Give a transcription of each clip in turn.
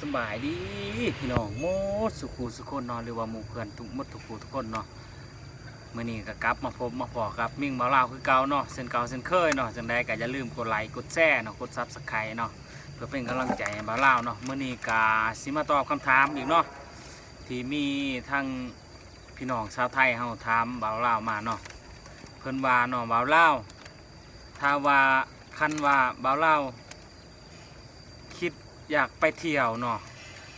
สบายดีพี่น้องโมดสุขูสุคนนาะหรือว่าหมู่เพื่อนทุกมดทุกผูทุกคนเนาะมื้อนี้ก็กลับมาพบมาพอครับมิ่งบาวลาคือเก่าเนาะเส้นเก่าเส้นเคยเนาะจังใดก็อย่าลืมกดไลค์กดแชร์เนาะกด Subscribe เนาะเพื่อเป็นกำลังใจให้บ่าลาเนาะมื้อนี้ก็สิมาตอบคำถามอีกเนาะที่มีทั้งพี่น้องชาวไทยเฮาถามบ่าวลามาเนาะเพิ่นว่าเนาะบ่าวลาถ้าว่าคันว่าบ่าวลา อยากไปเที่ยวเนาะ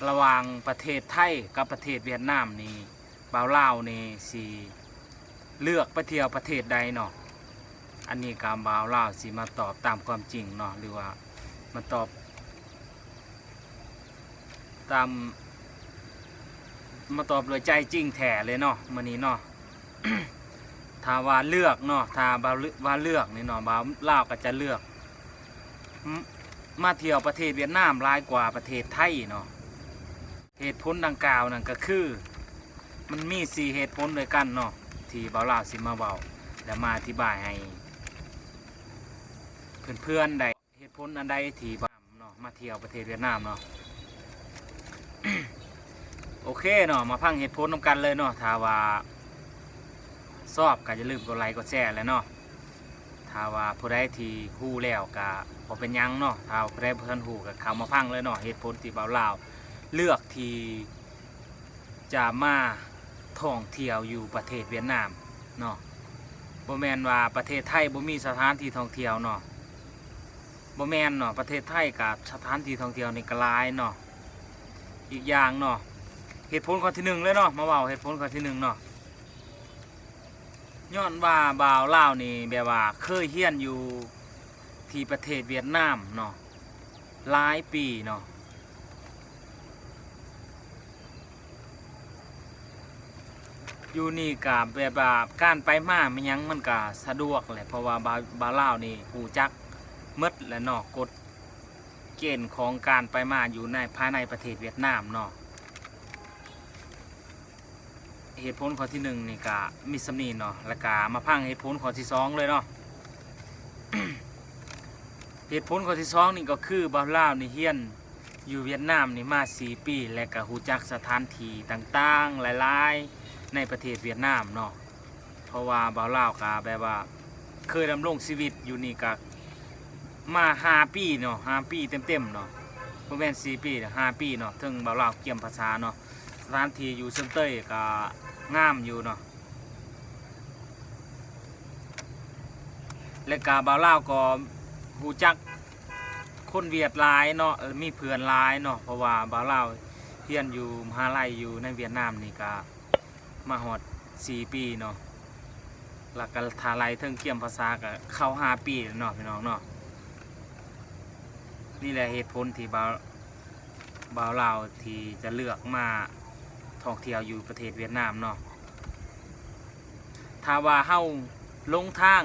ระหว่างประเทศไทยกับประเทศเวียดนามนี่บ่าวลาวนี่สิเลือกไปเที่ยวประเทศใดเนาะอันนี้การบ่าวลาวสิมาตอบตามความจริงเนาะหรือว่ามาตอบ ตามมาตอบโดยใจจริงแท้เลยเนาะมื้อนี้เนาะถ้าว่าเลือกเนาะถ้าบ่าวว่าเลือกนี่เนาะบ่าวลาวก็จะเลือก มาเที่ยวประเทศเวียดนามหลายกว่าประเทศไทยเนาะเหตุผลดังกล่าวนั่นก็คือ มันมีสี่เหตุผลด้วยกันเนาะที่เบาลาวสิมาเบาและมาอธิบายให้เพื่อนๆได้เหตุผลอันใดที่บ่าเนาะมาเที่ยวประเทศเวียดนามเนาะโอเคเนาะมาพังเหตุผลนำกันเลยเนาะถ้าว่าชอบก็อย่าลืมกดไลค์กดแชร์เลยเนาะ ถ้าว่าผู้ใดที่ฮู้แล้วก็บ่เป็นหยังเนาะถ้าผู้ใดบ่ทันฮู้ก็เข้ามาฟังเลยเนาะเหตุผลที่เบาลาว เลือกที่จะมาท่องเที่ยวอยู่ประเทศเวียดนามเนาะบ่แม่นว่าประเทศไทยบ่มีสถานที่ท่องเที่ยวเนาะบ่แม่นเนาะประเทศไทยกับสถานที่ท่องเที่ยวนี่ก็หลายเนาะอีกอย่างเนาะเหตุผลข้อที่หนึ่งเลยเนาะมาเว้าเหตุผลข้อที่หนึ่งเนาะ ย้อนว่าบ่าวลาวนี่แบบว่าเคยเฮียนอยู่ที่ประเทศเวียดนามเนาะหลายปีเนาะอยู่นี่กับแบบว่าการไปมาไมันยังมันก็สะดวกแหละเพราะว่าบาบาลาวนี่หูจักหมดและเนาะกฎเกณฑ์ของการไปมาอยู่ในภายในประเทศเวียดนามเนาะ เหตุผลข้อที่หนึ่งนี่ก็มีสำนีเนาะแล้วก็มาพังเหตุผลข้อที่สองเลยเนาะเหตุผลข้อที่สองนี่ก็คือบาลาวนี่เฮียนอยู่เวียดนามนี่มาสี่ปี และก็หูจักสถานที่ต่างๆ หลายๆ ในประเทศเวียดนามเนาะเพราะว่าบาลาวก็แบบว่าเคยดำรงชีวิตอยู่นี่ก็มาห้าปีเนาะห้าปีเต็มๆเนาะบ่แม่นสี่ปีเด้อห้าปีเนาะถึงบาลาวเกี่ยมภาษาเนาะ สถานที่อยู่เซินเต้ยก็งามอยู่เนาะและกาบาวล่าวก็หูจักคนเวียดหลายเนาะมีเพื่อนหลายเนาะเพราะว่าบาวล่าวเรียนอยู่มหาลัยอยู่ในเวียดนามนี่ก็มาหอดสี่ปีเนาะแล้วก็ทาลัยเทิงเกี่ยมภาษาก็เข้าหาปีแล้วเนาะพี่น้องเนาะนี่แหละเหตุผลที่บาวบ่าวลาวที่จะเลือกมา ท่องเที่ยวอยู่ประเทศเวียดนามเนาะถ้าว่าเฮาลงทาง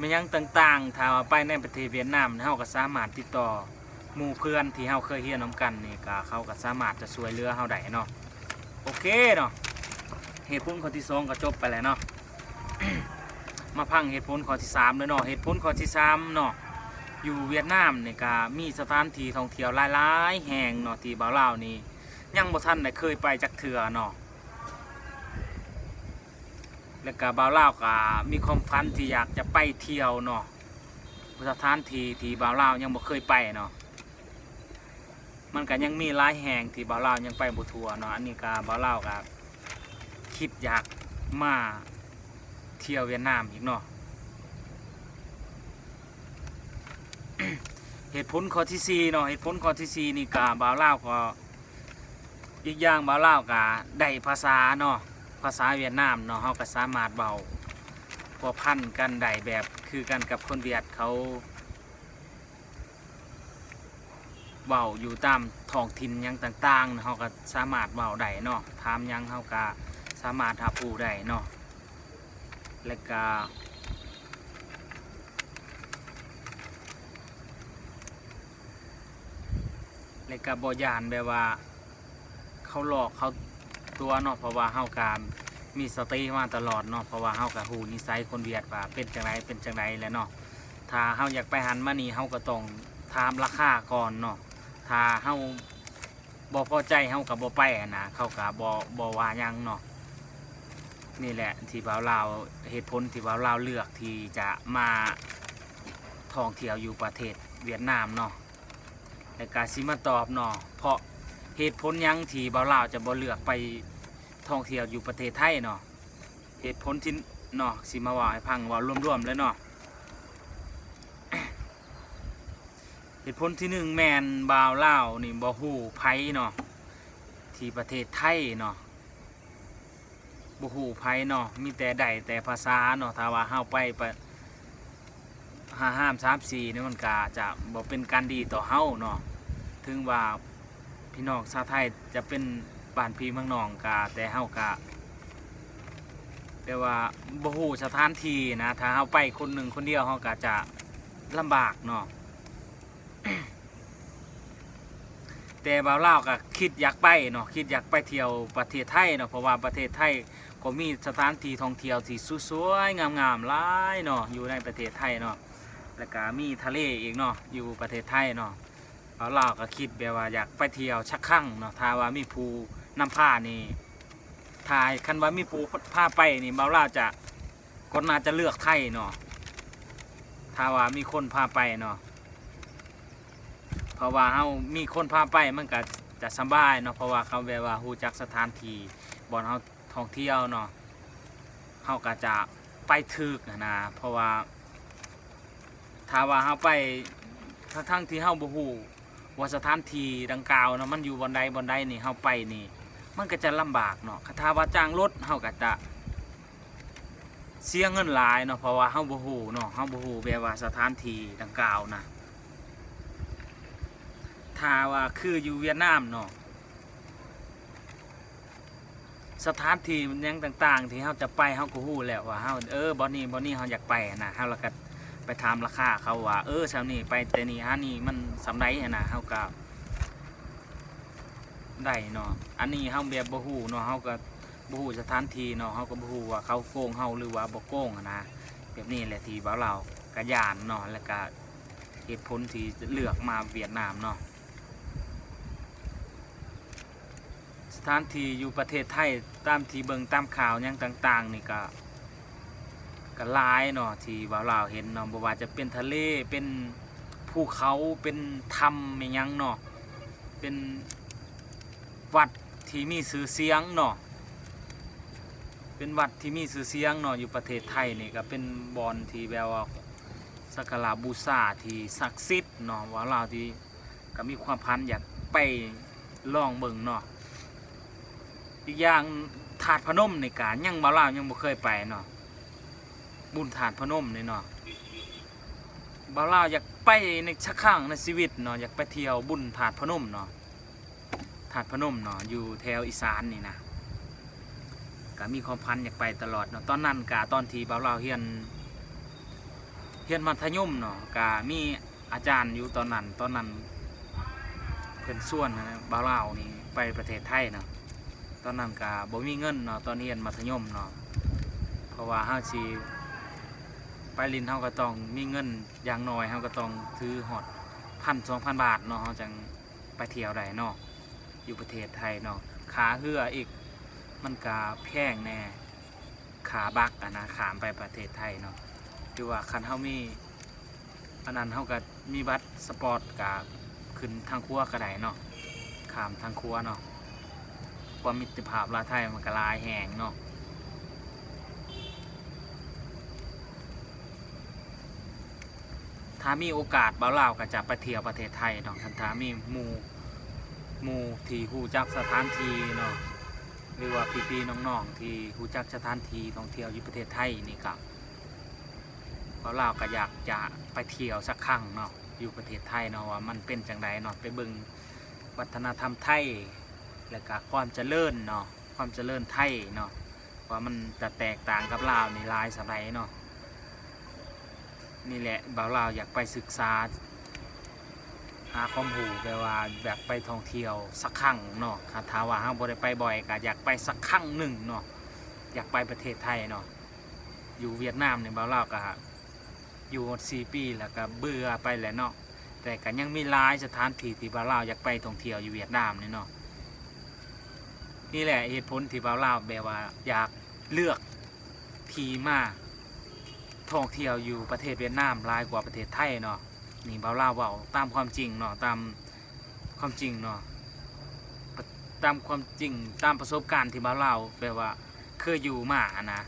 มันยังต่างๆถ้าว่าไปในประเทศเวียดนามเฮาก็สามารถติดต่อหมู่เพื่อนที่เฮาเคยเรียนนํกันนี่ก็เขาก็สามารถจะช่วยเหลือเฮาได้เนาะโอเคเนาะเหตุผลข้อที่สองก็จบไปแล้วเนาะมาพังเหตุผลข้อที่สามเลยเนาะเหตุผลข้อที่สามเนาะอยู่เวียดนามนี่ก็มีสถานที่ท่องเที่ยวหลายๆ แห่งเนาะที่บ่าวลาวนี่ ยังบ่ทันได้เคยไปจักเทื่อเนาะแล้วก็บ่าวลาวก็มีความฝันที่อยากจะไปเที่ยวเนาะสถานที่ที่บ่าวลาวยังบ่เคยไปเนาะมันก็ยังมีหลายแห่งที่บ่าวลาวยังไปบ่ทั่วเนาะอันนี้ก็บ่าวลาวก็คิดอยากมาเที่ยวเวียดนามอีกเนาะเหตุผลข้อที่สี่เนาะเหตุผลข้อที่สี่นี่กาบ่าวลาวก็ อีกอย่างบ่าวลาก็ได้ภาษาเนาะภาษาเวียดนามเนาะเฮาก็สามารถเบาพวพันกันได้แบบคือกันกับคนเวียดเขาเบาอยู่ตามท้องถิ่นยังต่างๆเนาก็สามารถเบาได้เนาะถามยังเฮาก็สามารถรับรู้ได้เนาะแล้วก็แล้วก็บ่ยานแบบว่า เขาหลอกเขาตัวเนาะเพราะว่าเฮาการมีสติมาตลอดเนาะเพราะว่าเฮากับฮู้นิสัยคนเวียดว่าเป็นจังไดเป็นจังไดแหล้วเนาะถ้าเฮาอยากไปหันมานี่เฮาก็ต้องถามราคาก่อนเนาะถ้าเฮาบ่พอใจเฮากับบ่ไปะนะเขาก็บ่บ่ว่ายังเนาะนี่แหละที่บ่าวลาวเหตุผลที่บ่าวลาวเลือกที่จะมาท่องเที่ยวอยู่ประเทศเวียดนามเนาะแต่ก็สิมาตอบเนาะเพราะ เหตุผลยังที่บ่าวลาวจะบ่เลือกไปท่องเที่ยวอยู่ประเทศไทยเนาะเหตุผลที่เนาะสิมาว่าให้พังว่ารวมๆเลยเนาะเหตุผลที่หนึ่งแมนบาวเล่าวนี่บ่ฮู้ไผเนาะที่ประเทศไทยเนาะบ่ฮู้ไผเนาะมีแต่ใดแต่ภาษาเนาะถ้าว่าเฮาไปไปห้าห้ามสามสี่นี่มันก็จะบ่เป็นการดีต่อเฮาเนาะถึงว่า พี่น้องชาวไทยจะเป็นบ้านพี่เมืองนองกาแต่เฮากะแต่ว่าบ่ฮู้สถานที่นะถ้าเฮาไปคนหนึ่งคนเดียวเฮาก็จะลำบากเนาะแต่บาวลาวก็คิดอยากไปเนาะคิดอยากไปเที่ยวประเทศไทยเนาะเพราะว่าประเทศไทยก็มีสถานที่ท่องเที่ยวที่สวยๆงามๆหลายเนาะอยู่ในประเทศไทยเนาะแล้วก็มีทะเลอีกเนาะอยู่ประเทศไทยเนาะ บ่าวลาก็คิดแบบว่าอยากไปเที่ยวชักครั้งเนาะถ้าว่ามีผู้นำพานี่ถ้าคันว่ามีผู้พาไปนี่บ่าวลาจะก็น่าจะเลือกไทยเนาะถ้าว่ามีคนพาไปเนาะเพราะว่าเฮามีคนพาไปมันก็จะสบายเนาะเพราะว่าเขาแบบว่าฮู้จักสถานที่บ่อนเฮาท่องเที่ยวเนาะเฮาก็จะไปถึกนะเพราะว่าถ้าว่าเฮาไปทั้งทั้งๆที่เฮาบ่ฮู้ ว่าสถานที่ดังกล่าวเนาะมันอยู่บนใดบนใดนี่เฮาไปนี่ มันก็จะลำบากเนาะคถาว่าจ้างรถเฮาก็จะเสียเงินหลายเนาะเพราะว่าเฮาบ่ฮู้เนาะเฮาบ่ฮู้แบบว่าสถานที่ดังกล่าวนะถ้าว่าคืออยู่เวียดนามเนาะสถานที่มันยังต่าง ๆ ที่เฮาจะไปเฮาก็ฮู้แล้วว่าเฮาเออบ่นี้บ่นี้เฮาอยากไปนะเฮาแล้วก็ ไปถามราคาเขาว่า เออซำนี้ไปแต่นี่ฮะนี่มันสำไรนะเฮาก็ได้เนาะอันนี้เฮาแบบบ่ฮู้เนาะเฮาก็บ่ฮู้สถานที่เนาะเฮาก็บ่ฮู้ว่าเขาโกงเฮาหรือว่าบ่โกงนะแบบนี้แหละที่บ่าวเราก็ย่านเนาะแล้วก็เหตุผลที่เลือกมาเวียดนามเนาะสถานที่อยู่ประเทศไทยตามที่เบิงตามข่าวยังต่าง ๆ นี่ก็ ก็หลายเนาะที่ว่าเราวเห็นเนาะบ่ว่าจะเป็นทะเลเป็นภูเขาเป็นถ้ำอหยังเนาะเป็นวัดที่มีชื่อเสียงเนาะเป็นวัดที่มีชื่อเสียงเนาะอยู่ประเทศไทยนี่ก็เป็นบอนที่แบบว่าสักการะบูชาที่ศักดิ์สิทธิ์เนาะว่าเราวที่ก็มีความพันอยากไปลองเบิ่งเนาะอีกอย่างถาดพนมในการยังมาลาวยังบ่เคยไปเนาะ บุญถาดพนมเนี่ยเนาะบ่าวลาวอยากไปในชักครั้งในชีวิตเนาะอยากไปเที่ยวบุญถาดพนมเนาะถาดพนมเนาะอยู่แถวอีสานนี่นะก็มีความพันอยากไปตลอดเนาะตอนนั้นกะตอนที่บ่าวลาวเรียนเรียนมัธยมเนาะกะมีอาจารย์อยู่ตอนนั้นตอนนั้นเพิ่นส่วนนะบ่าวลาวนี่ไปประเทศไทยเนาะตอนนั้นก็บ่มีเงินเนาะตอนเรียนมัธยมเนาะเพราะว่าเฮาสิ ไปลินเฮาก็ต้องมีเงินอย่างน้อยเฮาก็ต้องถือฮอดพันสองพันบาทเนาะเฮาจังไปเที่ยวได้เนาะอยู่ประเทศไทยเนาะขาเรืออีกมันก็แพงแน่ขาบักอะนะขามไปประเทศไทยเนาะคือว่าคันเฮามีอันนั้นเฮาก็มีบัตรสปอร์ตก็ขึ้นทางครัวก็ได้เนาะขามทางครัวเนาะความมิตรภาพลาไทยมันก็ลายแหงเนาะ ถ้ามีโอกาสบ่าวลาก็จะไปเที่ยวประเทศไทยเนาะคันถ้ามีหมู่หมู่ที่ฮู้จักสถานที่เนาะหรือว่าพี่ๆน้องๆที่ฮู้จักสถานที่ท่องเที่ยวอยู่ประเทศไทยนี่ก็บ่าวลาก็อยากจะไปเที่ยวสักครั้งเนาะอยู่ประเทศไทยเนาะว่ามันเป็นจังไดเนาะไปเบิ่งวัฒนธรรมไทย แล้วก็ความเจริญเนาะความเจริญไทยเนาะว่ามันจะแตกต่างกับลาวในลายสมัยเนาะ นี่แหละบ่าวลาวอยากไปศึกษา หาความรู้แบบว่าแบบไปท่องเที่ยวสักครั้งเนาะค่ะถ้าว่าเฮาบ่ได้ไปบ่อยก็อยากไปสักครั้งหนึ่งเนาะอยากไปประเทศไทยเนาะอยู่เวียดนามเนี่ยบ่าวลาวก็อยู่หมด4ปีแล้วก็เบื่อไปแล้วเนาะแต่ก็ยังมีหลายสถานที่ที่บ่าวลาวอยากไปท่องเที่ยวอยู่เวียดนามนี่เนาะนี่แหละเหตุผลที่บ่าวลาวแบบว่าอยากเลือกทีมา ท่องเที่ยวอยู่ประเทศเวียดนามหลายกว่าประเทศไทยเนาะนี่บ่าวลาวเว้าตามความจริงเนาะตามความจริงเนาะตามความจริงตามประสบการณ์ที่บาวลาวแบบว่าเคยอยู่มาอะนะ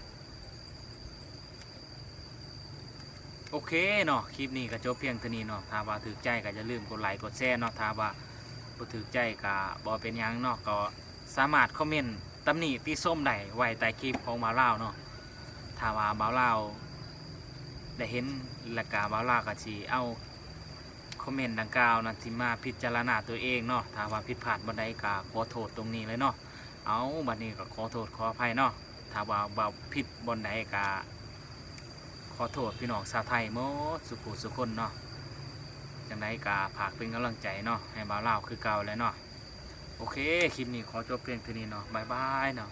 โอเคเนาะคลิปนี้ก็จบเพียงเท่านี้เนาะถ้าว่าถือใจก็อย่าลืมกดไลค์กดแชร์เนาะถ้าว่าบ่ถือใจก็บ่เป็นยังเนาะก็สามารถคอมเมนต์ตำหนิติส้มได้ไว้ใต้คลิปของบ่าวลาวเนาะถ้าว่าบ่าวลาว ได้เห็นและก็บ่าวลาก็สิเอาคอมเมนต์ดังกล่าวนั้นสิมาพิจารณาตัวเองเนาะถ้าว่าผิดพลาดบ่ใดก็ขอโทษตรงนี้เลยเนาะเอาบัดนี้ก็ขอโทษขออภัยเนาะถ้าว่าบ่าผิดบ่ใดก็ขอโทษพี่น้องชาวไทยหมดสุขุสุคนเนาะจังไดกาผากเป็นกำลังใจเนาะให้บ่าวลาวคือเก่าแล้วเนาะโอเคคลิปนี้ขอจบเพียงเท่านี้เนาะบายบายเนาะ